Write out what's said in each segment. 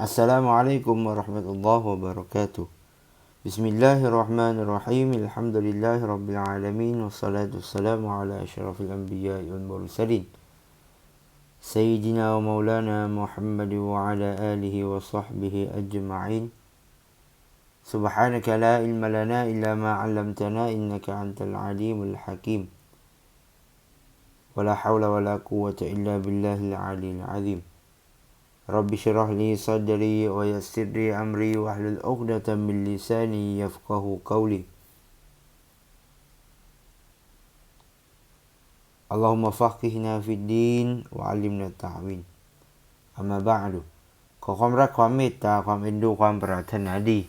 السلام عليكم ورحمة الله وبركاته بسم الله الرحمن الرحيم الحمد لله رب العالمين والصلاة والسلام على أشرف الأنبياء والمرسلين سيدنا ومولانا محمد وعلى آله وصحبه أجمعين سبحانك لا علم لنا إلا ما علمتنا إنك أنت العليم الحكيم ولا حول ولا قوة إلا بالله العلي العظيم رب اشرح لي صدري ويسر لي أمري واحلل عقدة من لساني يفقه قولي اللهم فقهنا في الدين وعلمنا التعويل أما بعد ขอความรักความเมตตาความเอ็นดูความปรารถนาดี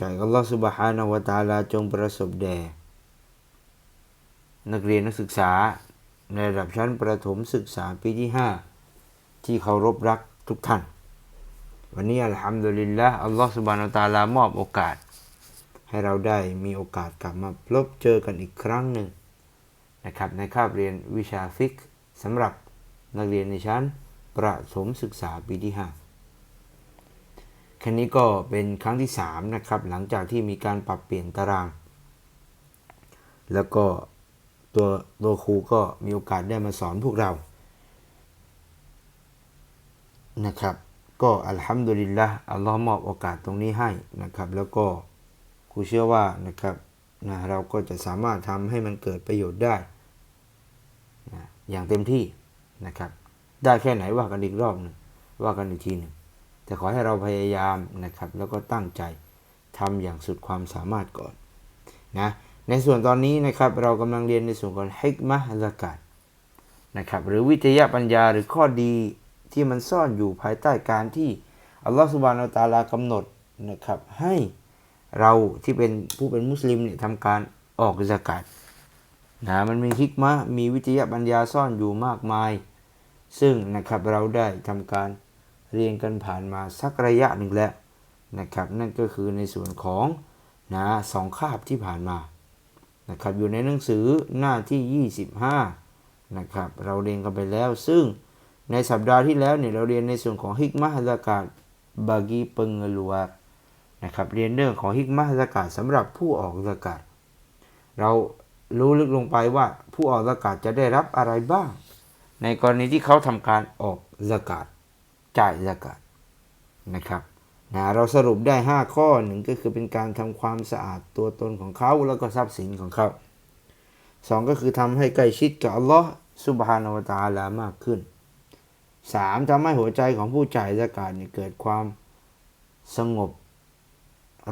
จากอัลลอฮฺสุบฮานะฮูวะตะอาลาจงประสบแด่ นักเรียนนักศึกษา ในระดับชั้นประถมศึกษาปีที่ 5 ที่เคารพรักทุกท่าน วันนี้อัลฮัมดุลิลละอัลลอฮฺสุบานะฮูวะตาลามอบโอกาส ให้เราได้มีโอกาสกลับมาพบเจอกันอีกครั้งหนึ่งนะครับในคาบเรียนวิชาฟิกสำหรับนักเรียนในชั้นประถมศึกษาปีที่5ครั้งนี้ก็เป็นครั้งที่ 3 นะครับ หลังจากที่มีการปรับเปลี่ยนตาราง แล้วก็ตัวตัวครูก็มีโอกาสได้มาสอนพวกเรา นะครับ ก็อัลฮัมดุลิลละอัลลอฮ์มอบโอกาสตรงนี้ให้นะครับ แล้วก็ครูเชื่อว่านะครับนะเราก็จะสามารถทำให้มันเกิดประโยชน์ได้นะอย่างเต็มที่นะครับ ได้แค่ไหนว่ากันอีกรอบหนึ่งว่ากันอีกทีหนึ่งแต่ขอให้เราพยายามนะครับ แล้วก็ตั้งใจทำอย่างสุดความสามารถก่อนนะในส่วนตอนนี้นะครับเรากำลังเรียนในส่วนของฮิกมะฮะกาดนะครับหรือวิทยาปัญญาหรือข้อดี ที่มันซ่อนอยู่ภายใต้การที่อัลลอฮฺสุบานอัลตาลากำหนดนะครับให้เราที่เป็นผู้เป็นมุสลิมเนี่ยทำการออกสกาดนะมันมีฮิกมะมีวิทยาปัญญาซ่อนอยู่มากมาย ซึ่งนะครับเราได้ทำการเรียนกันผ่านมาสักระยะหนึ่งแล้วนะครับนั่นก็คือในส่วนของนะสองคาบที่ผ่านมานะครับอยู่ในหนังสือหน้าที่ 25นะครับเราเรียนกันไปแล้วซึ่ง ในสัปดาห์ที่แล้วเนี่ยเราเรียนในส่วนของฮิกมะฮะซากาดบากีเปิงลัวนะครับเรียนเรื่องของฮิกมะฮะซากาดสำหรับผู้ออกซากาดเรารู้ลึกลงไปว่าผู้ออกซากาดจะได้รับอะไรบ้าง ในกรณีที่เขาทำการออกซากาดจ่ายสกาดนะครับนะเราสรุปได้ 5 ข้อหนึ่งก็คือเป็นการทำความสะอาดตัวตนของเขาแล้วก็ทรัพย์สินของเขาสองก็คือทำให้ใกล้ชิดกับอัลลอฮ์สุบฮานาวตาลามากขึ้น สามทำให้หัวใจของผู้จ่ายสกาดเนี่ยเกิดความสงบ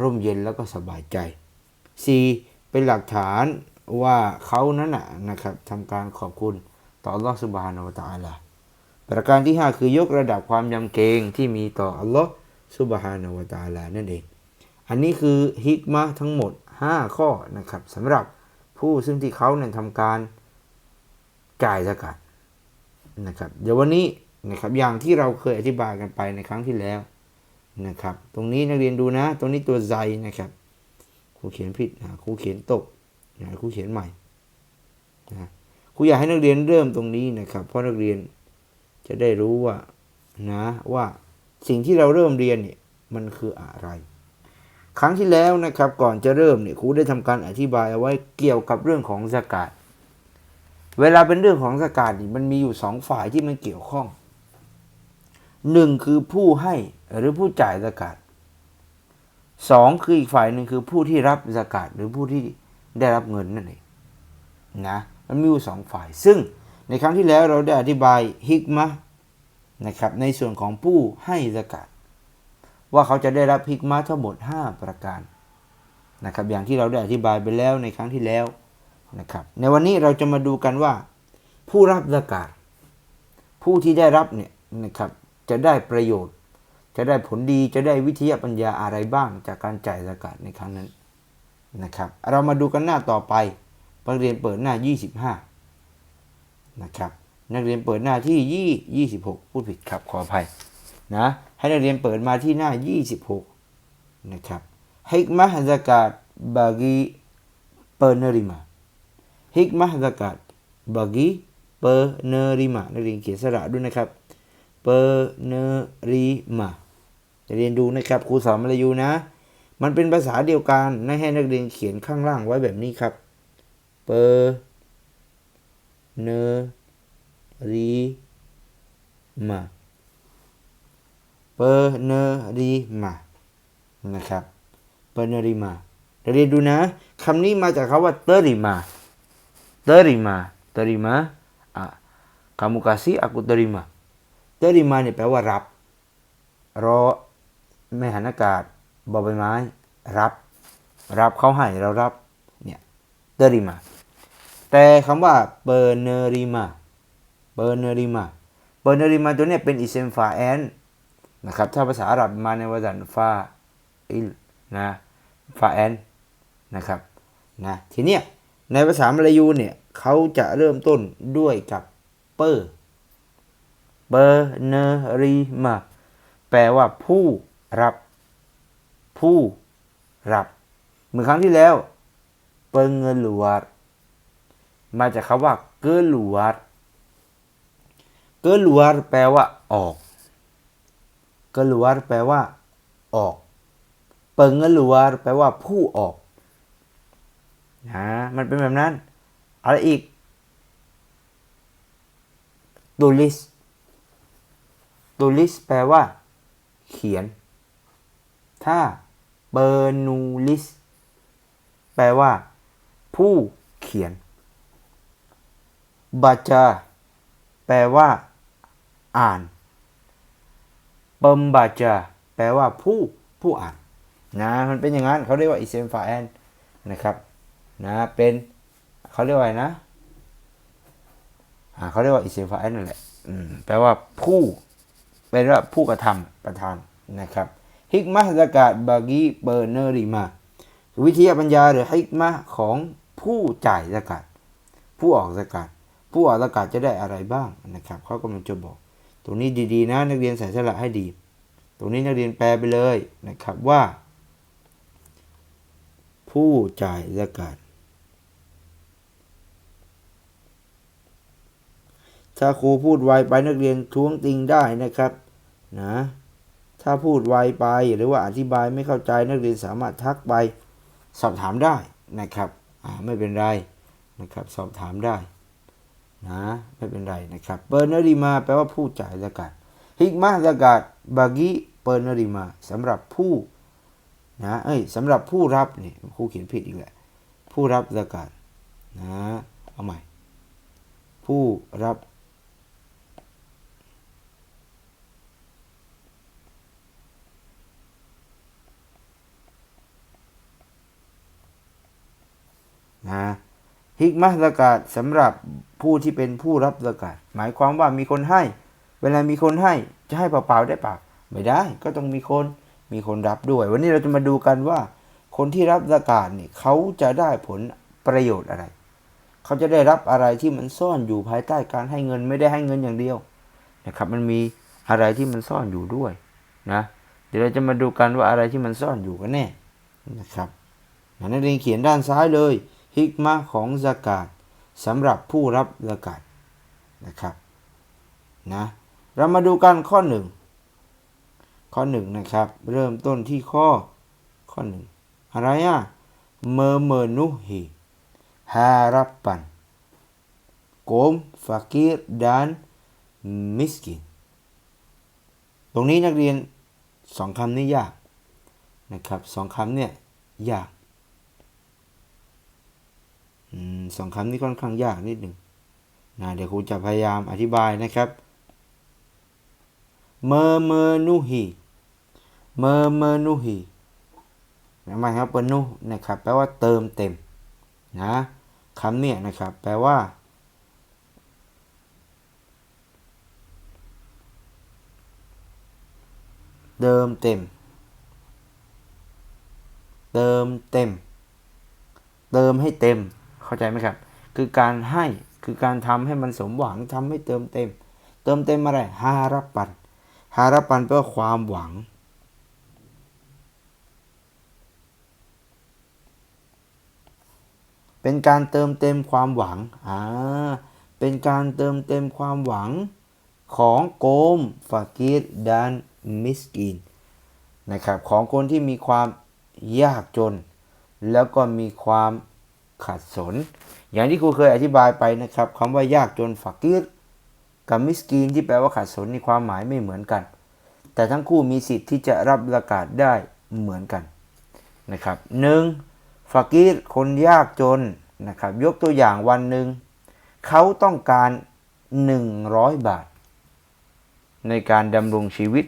ร่มเย็นแล้วก็สบายใจสี่เป็นหลักฐานว่าเขานั้นนะนะครับทำการขอบคุณต่ออัลลอฮ์สุบฮานาวตาลาประการที่ 5 คือยกระดับความยำเกรงที่มีต่ออัลลอฮ์ซุบฮานาวตาลานั่นเอง อันนี้คือฮิกมะทั้งหมด 5 ข้อนะครับสำหรับผู้ซึ่งที่เขาเนี่ยทำการจ่ายสกัดนะครับเดี๋ยววันนี้ นะครับ อย่างที่เราเคยอธิบายกันไปในครั้งที่แล้วนะครับ ตรงนี้นักเรียนดูนะ ตรงนี้ตัวใจนะครับครูเขียนผิดนะครูเขียนตกนะครูเขียนใหม่นะครูอยากให้นักเรียนเริ่มตรงนี้นะครับ เพราะนักเรียนจะได้รู้ว่านะว่าสิ่งที่เราเริ่มเรียนเนี่ยมันคืออะไร ครั้งที่แล้วนะครับ ก่อนจะเริ่มเนี่ยครูได้ทำการอธิบายเอาไว้เกี่ยวกับเรื่องของสกาดเวลาเป็นเรื่องของสกาดนี่มันมีอยู่สองฝ่ายที่มันเกี่ยวข้อง หนึ่งคือผู้ให้หรือผู้จ่ายสกาดสองคืออีกฝ่ายหนึ่งคือผู้ที่รับสกาดหรือผู้ที่ได้รับเงินนั่นเองนะมันมีอยู่สองฝ่าย ซึ่งในครั้งที่แล้วเราได้อธิบายฮิกมะนะครับในส่วนของผู้ให้สกาดว่าเขาจะได้รับฮิกมะทั้งหมด 5 ประการนะครับอย่างที่เราได้อธิบายไปแล้วในครั้งที่แล้วนะครับในวันนี้เราจะมาดูกันว่า ผู้รับสกาดผู้ที่ได้รับเนี่ยนะครับ จะได้ประโยชน์ จะได้ผลดีจะได้วิทยาปัญญาอะไรบ้างจากการจ่ายสกาดในครั้งนั้นนะครับ เรามาดูกันหน้าต่อไปนักเรียนเปิดหน้า 25 นะครับ นักเรียนเปิดหน้าที่2 26 พูดผิดครับขออภัยนะให้นักเรียนเปิดมาที่หน้า 26 นะครับฮิกมะฮะกาดบากีเปอร์เนริมาฮิกมะฮะกาดบากีเปอร์เนริมานักเรียนเขียนสระด้วยนะครับ เปอร์เนริมาจะเรียนดูนะครับครูสอนมาลายูนะ มันเป็นภาษาเดียวกันนะให้นักเรียนเขียนข้างล่างไว้แบบนี้ครับเปอร์เนรีมาเปอร์เนรีมานะครับเปอร์เนรีมาเราเรียนดูนะคำนี้มาจากคำว่าเตอริมา terima terima ah, kamu kasih aku terima terima เนี่ยแปลว่ารับ รอไม่หันอากาศบอใบไม้ รับ รับเขาให้เรารับ เนี่ย terima แต่คำว่า penerima penerima penerima ตัวเนี้ยเป็นอิเซมฟาแอนนะครับ ถ้าภาษาอาหรับมาในวรรณฟาอิลนะฟาแอนนะครับนะทีเนี้ยในภาษามลายูเนี่ยเขาจะเริ่มต้นด้วยกับเปอร์ เปอร์เนรีมาแปลว่าผู้รับ ผู้รับเหมือนครั้งที่แล้วเปเงลวดมาจากคำว่าเกลวดเกลวดแปลว่าออกเกลวดแปลว่า ออก เปเงลวดแปลว่าผู้ออกนะมันเป็นแบบนั้น อะไรอีกตูลิส ตูลิสแปลว่า เขียน ถ้าเบอร์นูลิสแปลว่า ผู้เขียนบาจาแปลว่า อ่านเปิมบาจาแปลว่าผู้ผู้อ่านนะมันเป็นอย่างนั้นเขาเรียกว่าอิเซมฟาแอนนะครับนะเป็นเขาเรียกว่าไงนะเขาเรียกว่าอิสฟาแอนนั่นแหละแปลว่าผู้ เป็นว่าผู้กระทำประธานนะครับฮิกมะสกาดบากีเบอร์เนอริมาวิทยาปัญญาหรือฮิกมะของผู้จ่ายสกาดผู้ออกสกาดผู้ออกสกาดจะได้อะไรบ้างนะครับเขากำลังจะบอก ตรงนี้ดีๆนะนักเรียนใส่สละให้ดี ตรงนี้นักเรียนแปลไปเลยนะครับว่า ผู้จ่ายสกาดถ้าครูพูดไวไปนักเรียนท้วงติงได้นะครับ นะถ้าพูดไวไปหรือว่าอธิบายไม่เข้าใจนักเรียนสามารถทักไปสอบถามได้นะครับไม่เป็นไรนะครับสอบถามได้นะไม่เป็นไรนะครับเปิดนริมาแปลว่าผู้จ่ายสกัดฮิกมาสกัดบากีเปิดนริมาสำหรับผู้นะเอ้ยสำหรับผู้รับนี่ครูเขียนผิดอีกแหละผู้รับสกัดนะเอาใหม่ผู้รับ นะฮิกมะสกาดสำหรับผู้ที่เป็นผู้รับสกาดหมายความว่ามีคนให้ เวลามีคนให้จะให้เปล่าๆได้ปล่าไม่ได้ก็ต้องมีคนมีคนรับด้วย วันนี้เราจะมาดูกันว่า คนที่รับสกาดนี่เขาจะได้ผลประโยชน์อะไร เขาจะได้รับอะไรที่มันซ่อนอยู่ภายใต้การให้เงินไม่ได้ให้เงินอย่างเดียวนะครับมันมีอะไรที่มันซ่อนอยู่ด้วยนะเดี๋ยวเราจะมาดูกันว่าอะไรที่มันซ่อนอยู่กันแน่นะครับนักเรียนเขียนด้านซ้ายเลย ฮิกมะของสกาดสำหรับผู้รับสกาดนะครับนะเรามาดูกันข้อหนึ่งข้อหนึ่งนะครับ เริ่มต้นที่ข้อข้อหนึ่งอะไรอะเมเมนุฮีฮารับปันโกมฟากีรดานมิสกินตรงนี้นักเรียนสองคำนี้ยากนะครับสองคำเนี่ยยาก สองคำนี้ค่อนข้างยากนิดหนึ่งนะเดี๋ยวครูจะพยายามอธิบายนะครับ เมเมนุฮีเมเมนุฮีหมายครับเปนุนะครับแปลว่าเติมเต็มนะคำเนี่ยนะครับ แปลว่า เติมเต็ม เติมเต็ม เติมให้เต็ม เข้าใจไหมครับ คือการให้คือการทำให้มันสมหวังทำให้เติมเต็ม เติมเต็มอะไรฮารับปันฮารับปันแปลว่าความหวัง เป็นการเติมเต็มความหวังอ่าเป็นการเติมเต็มความหวังของโกมฟากีดดานมิสกินนะครับของคนที่มีความยากจน แล้วก็มีความ ขัดสน อย่างที่ครูเคยอธิบายไปนะครับคำว่ายากจนฝักกีรกับมิสกีนที่แปลว่าขัดสนในความหมายไม่เหมือนกัน แต่ทั้งคู่มีสิทธิ์ที่จะรับประกาศได้เหมือนกันนะครับหนึ่งฝักกีรคนยากจนนะครับยกตัวอย่างวันหนึ่งเขาต้องการ 100 บาท ในการดำรงชีวิต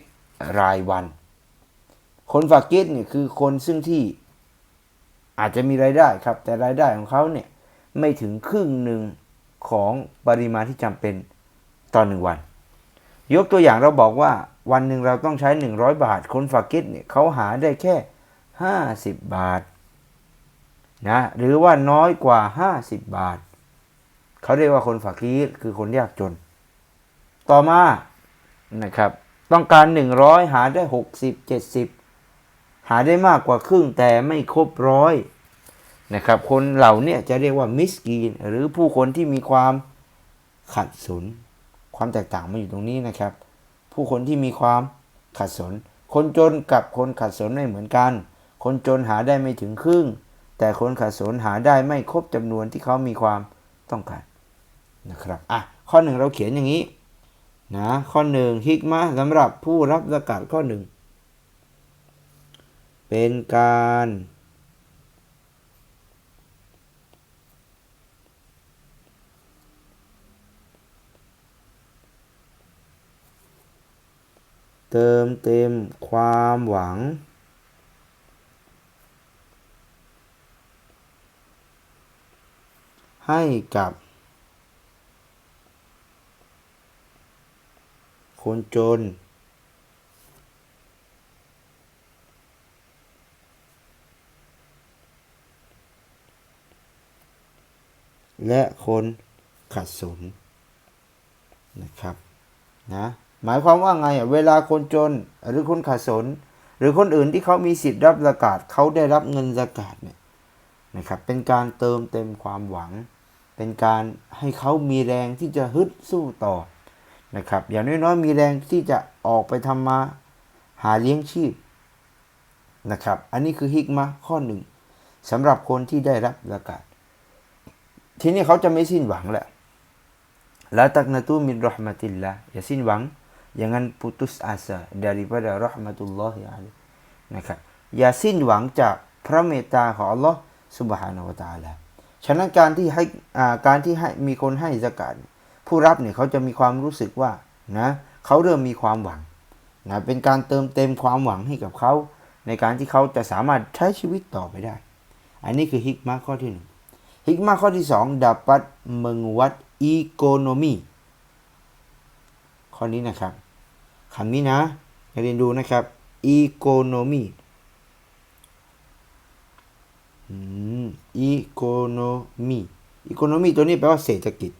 รายวัน คนฝากกิรเนี่ยคือคนซึ่งที่ อาจจะมีรายได้ครับ แต่รายได้ของเขาเนี่ยไม่ถึงครึ่งหนึ่งของปริมาณที่จำเป็นต่อหนึ่งวัน ยกตัวอย่างเราบอกว่าวันหนึ่งเราต้องใช้ 100 บาท คนฝากกิรเนี่ยเขาหาได้แค่ 50 บาทนะหรือว่าน้อยกว่า 50 บาท เขาเรียกว่าคนฝากกีคือคนยากจน ต่อมานะครับ ต้องการ 100 หาได้ 60 70 หาได้มากกว่าครึ่งแต่ไม่ครบร้อยนะครับคนเหล่านี้จะเรียกว่ามิสกีน หรือผู้คนที่มีความขัดสน ความแตกต่างมาอยู่ตรงนี้นะครับ ผู้คนที่มีความขัดสน คนจนกับคนขัดสนไม่เหมือนกัน คนจนหาได้ไม่ถึงครึ่ง แต่คนขัดสนหาได้ไม่ครบจำนวนที่เขามีความต้องการนะครับอะข้อหนึ่งเราเขียนอย่างนี้นะข้อหนึ่งฮิกมาสำหรับผู้รับประกาศข้อหนึ่ง เป็นการ เติมเต็มความหวัง ให้กับ คนจน และคนขัดสนนะครับนะหมายความว่าไงอะเวลาคนจนหรือคนขัดสน หรือคนอื่นที่เขามีสิทธิ์รับสกาศเขาได้รับเงินสกาศเนี่ยนะครับเป็นการเติมเต็มความหวัง เป็นการให้เขามีแรงที่จะฮึดสู้ต่อนะครับอย่างน้อยๆมีแรงที่จะออกไปทำมาหาเลี้ยงชีพนะครับ อันนี้คือฮิกมาข้อหนึ่งสำหรับคนที่ได้รับสกาศ ทีนี้เขาจะไม่สิ้นหวังแหละละตักนาตูมินรหมติลละอย่าสิ้นหวังอย่างนั้น putus asa daripada rahmatullah นะครับอย่าสิ้นหวังจากพระเมตตาของ Allah subhanahu wa ta'ala ฉะนั้นการที่ให้การที่ให้มีคนให้สกาดผู้รับเนี่ยเขาจะมีความรู้สึกว่านะเขาเริ่มมีความหวังนะเป็นการเติมเต็มความหวังให้กับเขา ในการที่เขาจะสามารถใช้ชีวิตต่อไปได้ อันนี้คือฮิกมาข้อที่หนึ่ง ฮิกมาข้อที่สอง dapat menguat ekonomi ข้อนี้นะครับคำนี้นะเรียนดูนะครับ economy อืม economy economy ตัวนี้แปลว่าเศรษฐกิจ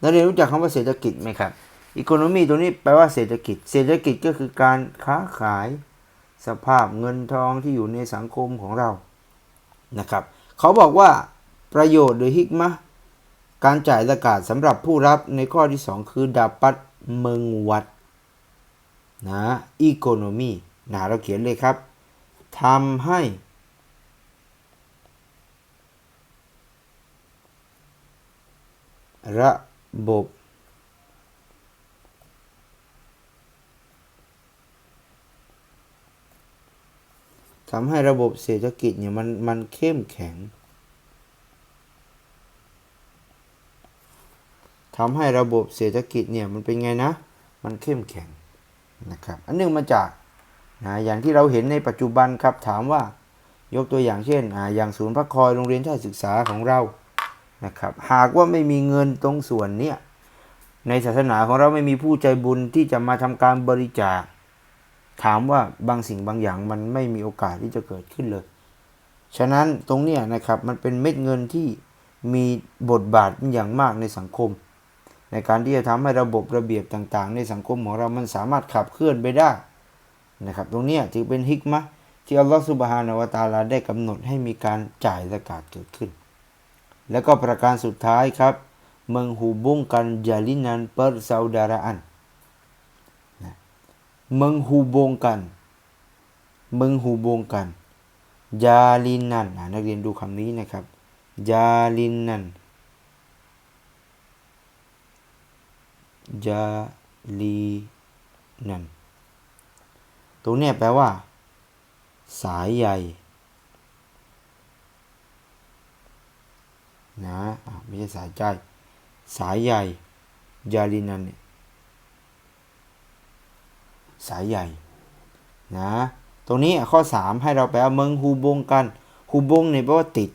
แล้วเรียนรู้จักคำว่าเศรษฐกิจไหมครับ อีโคโนมีตัวนี้แปลว่าเศรษฐกิจ เศรษฐกิจก็คือการค้าขายสภาพเงินทองที่อยู่ในสังคมของเรา นะครับ เขาบอกว่าประโยชน์หรือฮิกมะการจ่ายสกาดสำหรับผู้รับในข้อที่ 2 คือดาปัตเมืองวัดนะอีโคโนมีนะเราเขียนเลยครับทำให้ระบบ ทำให้ระบบเศรษฐกิจเนี่ยมันมันเข้มแข็งทำให้ระบบเศรษฐกิจเนี่ยมันเป็นไงนะ มันเข้มแข็งนะครับ อันหนึงมาจากนะอย่างที่เราเห็นในปัจจุบันครับถามว่ายกตัวอย่างเช่นออย่างศูนย์พักคอยโรงเรียนชาติศึกษาของเรานะครับหากว่าไม่มีเงินตรงส่วนเนี้ยในศาสนาของเราไม่มีผู้ใจบุญที่จะมาทำการบริจาค ถามว่าบางสิ่งบางอย่างมันไม่มีโอกาสที่จะเกิดขึ้นเลย ฉะนั้นตรงเนี้ยนะครับมันเป็นเม็ดเงินที่มีบทบาทอย่างมากในสังคม ในการที่จะทำให้ระบบระเบียบต่างๆ ในสังคมของเรามันสามารถขับเคลื่อนไปได้นะครับ ตรงนี้ยถือเป็นฮิกมะที่อัลลอฮฺสุบฮานาวตาลาได้กำหนดให้มีการจ่ายสกาดเกิดขึ้น แล้วก็ประการสุดท้ายครับ menghubungkan jalinan persaudaraan Nah, menghubungkan menghubungkan ยาลินนันนักเรียนดูคำนี้นะครับยาลินนันยาลีนันตรงนี้แปลว่า สายใยนะอะไม่ใช่สายใจ สายใยยาลินันเนี่ย สายใหญ่นะตรงนี้ข้อ 3 ให้เราแปลเมืองฮูบงกันฮูบงเนี่ยแปลว่าติด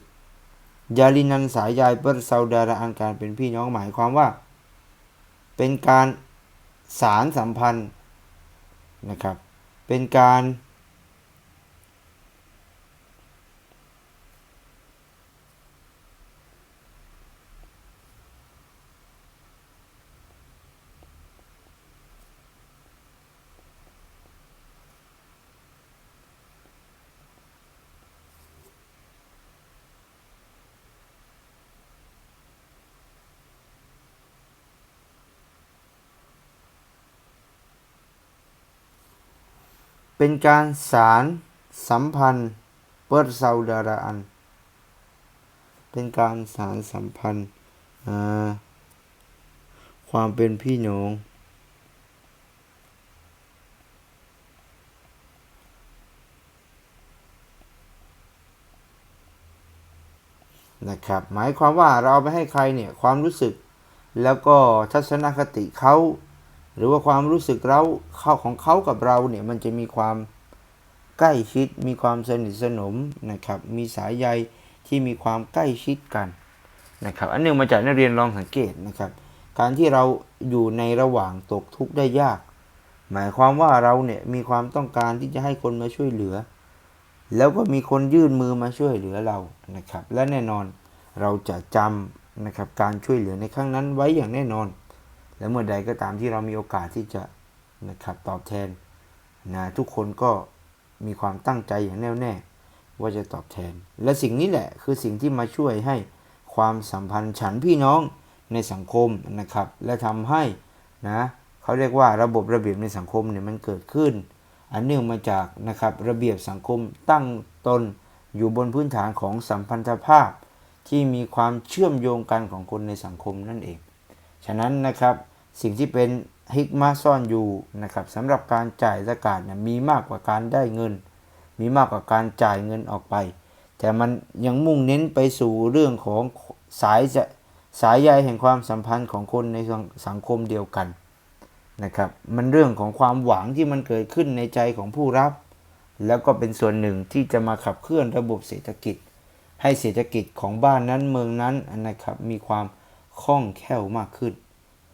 ยาลินันสายใยเปิลซาดาราอันการเป็นพี่น้องหมายความว่า เป็นการสารสัมพันธ์นะครับ เป็นการ เป็นการสารสัมพันธ์เปิดซาดาราอัน เป็นการสารสัมพันธ์ความเป็นพี่น้องนะครับหมายความว่าเราเอาไปให้ใครเนี่ยความรู้สึก แล้วก็ทัศนคติเขา หรือว่าความรู้สึกเราเข้าของเขากับเราเนี่ยมันจะมีความใกล้ชิด มีความสนิทสนมนะครับ มีสายใยที่มีความใกล้ชิดกันนะครับ อันหนึ่งมาจากนักเรียนลองสังเกตนะครับ การที่เราอยู่ในระหว่างตกทุกข์ได้ยาก หมายความว่าเราเนี่ยมีความต้องการที่จะให้คนมาช่วยเหลือ แล้วก็มีคนยื่นมือมาช่วยเหลือเรานะครับ และแน่นอนเราจะจำนะครับการช่วยเหลือในครั้งนั้นไว้อย่างแน่นอน และเมื่อใดก็ตามที่เรามีโอกาสที่จะนะครับตอบแทนนะทุกคนก็มีความตั้งใจอย่างแน่วแน่ว่าจะตอบแทน และสิ่งนี้แหละคือสิ่งที่มาช่วยให้ความสัมพันธ์ฉันพี่น้องในสังคมนะครับ และทำให้นะเขาเรียกว่าระบบระเบียบในสังคมเนี่ยมันเกิดขึ้น อันเนื่องมาจากนะครับระเบียบสังคมตั้งตนอยู่บนพื้นฐานของสัมพันธภาพ ที่มีความเชื่อมโยงกันของคนในสังคมนั่นเอง ฉะนั้นนะครับสิ่งที่เป็นฮิกมาซ่อนอยู่นะครับสำหรับการจ่ายสกาดเนี่ยมีมากกว่าการได้เงิน มีมากกว่าการจ่ายเงินออกไป แต่มันยังมุ่งเน้นไปสู่เรื่องของสายจะสายใยแห่งความสัมพันธ์ของคนในสังสังคมเดียวกันนะครับมันเรื่องของความหวังที่มันเกิดขึ้นในใจของผู้รับ แล้วก็เป็นส่วนหนึ่งที่จะมาขับเคลื่อนระบบเศรษฐกิจ ให้เศรษฐกิจของบ้านนั้นเมืองนั้นนะครับมีความ คล่องแคล่วมากขึ้น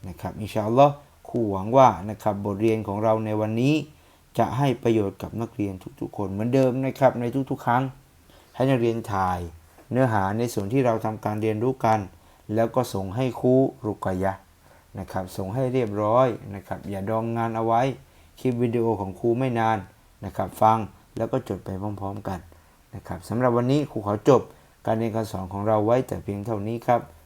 นะครับอินชาอัลลอฮ์ครูหวังว่านะครับบทเรียนของเราในวันนี้ จะให้ประโยชน์กับนักเรียนทุกๆ คนเหมือนเดิมนะครับในทุกๆ ครั้ง ให้นักเรียนถ่ายเนื้อหาในส่วนที่เราทำการเรียนรู้กัน แล้วก็ส่งให้ครูรุกยะนะครับส่งให้เรียบร้อยนะครับอย่าดองงานเอาไว้คลิปวิดีโอของครูไม่นานนะครับฟังแล้วก็จดไปพร้อมๆกันนะครับสำหรับวันนี้ครูขอจบการเรียนการสอนของเราไว้แต่เพียงเท่านี้ครับ